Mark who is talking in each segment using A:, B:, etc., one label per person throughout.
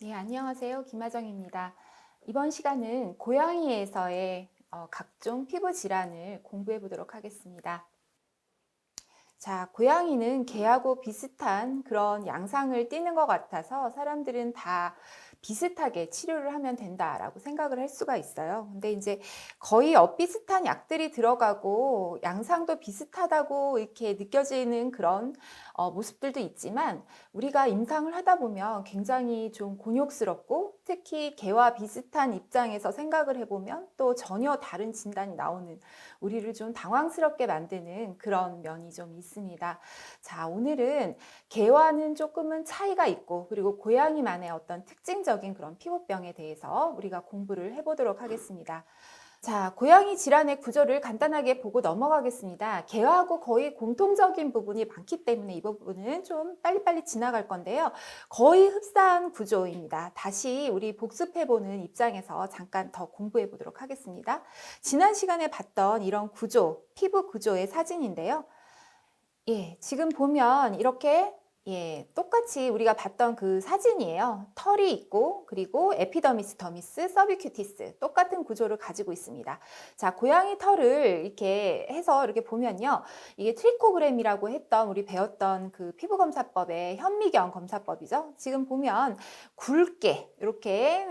A: 네, 안녕하세요. 김하정입니다. 이번 시간은 고양이에서의 어, 각종 피부 질환을 공부해 보도록 하겠습니다. 자, 고양이는 개하고 비슷한 그런 양상을 띠는 것 같아서 사람들은 다 비슷하게 치료를 하면 된다라고 생각을 할 수가 있어요. 근데 이제 거의 엇비슷한 약들이 들어가고 양상도 비슷하다고 이렇게 느껴지는 그런 어, 모습들도 있지만 우리가 임상을 하다 보면 굉장히 좀 곤욕스럽고 특히 개와 비슷한 입장에서 생각을 해보면 또 전혀 다른 진단이 나오는 우리를 좀 당황스럽게 만드는 그런 면이 좀 있습니다. 자, 오늘은 개와는 조금은 차이가 있고 그리고 고양이만의 어떤 특징 적인 그런 피부병에 대해서 우리가 공부를 해보도록 하겠습니다. 자, 고양이 질환의 구조를 간단하게 보고 넘어가겠습니다. 개하고 거의 공통적인 부분이 많기 때문에 이 부분은 좀 빨리빨리 지나갈 건데요. 거의 흡사한 구조입니다. 다시 우리 복습해보는 입장에서 잠깐 더 공부해 보도록 하겠습니다. 지난 시간에 봤던 이런 구조, 피부 구조의 사진인데요. 예, 지금 보면 이렇게 예, 똑같이 우리가 봤던 그 사진이에요. 털이 있고, 그리고 에피더미스, 더미스, 서비큐티스. 똑같은 구조를 가지고 있습니다. 자, 고양이 털을 이렇게 해서 이렇게 보면요. 이게 트리코그램이라고 했던, 우리 배웠던 그 피부 검사법의 현미경 검사법이죠. 지금 보면 굵게, 이렇게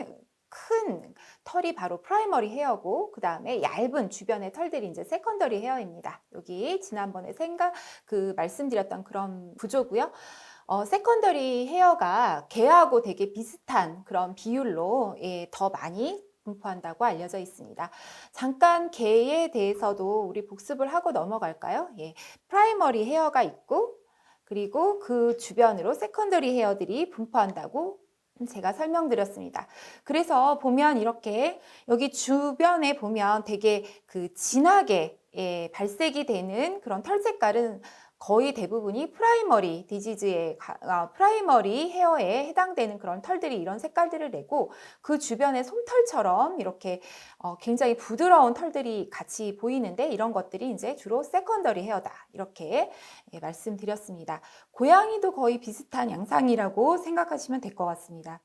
A: 큰 털이 바로 프라이머리 헤어고 그 다음에 얇은 주변의 털들이 이제 세컨더리 헤어입니다. 여기 지난번에 생각 그 말씀드렸던 그런 구조고요. 어, 세컨더리 헤어가 개하고 되게 비슷한 그런 비율로 예, 더 많이 분포한다고 알려져 있습니다. 잠깐 개에 대해서도 우리 복습을 하고 넘어갈까요? 예, 프라이머리 헤어가 있고 그리고 그 주변으로 세컨더리 헤어들이 분포한다고 제가 설명드렸습니다. 그래서 보면 이렇게 여기 주변에 보면 되게 그 진하게 예, 발색이 되는 그런 털 색깔은 거의 대부분이 프라이머리 디지즈의 아, 프라이머리 헤어에 해당되는 그런 털들이 이런 색깔들을 내고 그 주변에 솜털처럼 이렇게 어, 굉장히 부드러운 털들이 같이 보이는데 이런 것들이 이제 주로 세컨더리 헤어다 이렇게 예, 말씀드렸습니다. 고양이도 거의 비슷한 양상이라고 생각하시면 될 것 같습니다.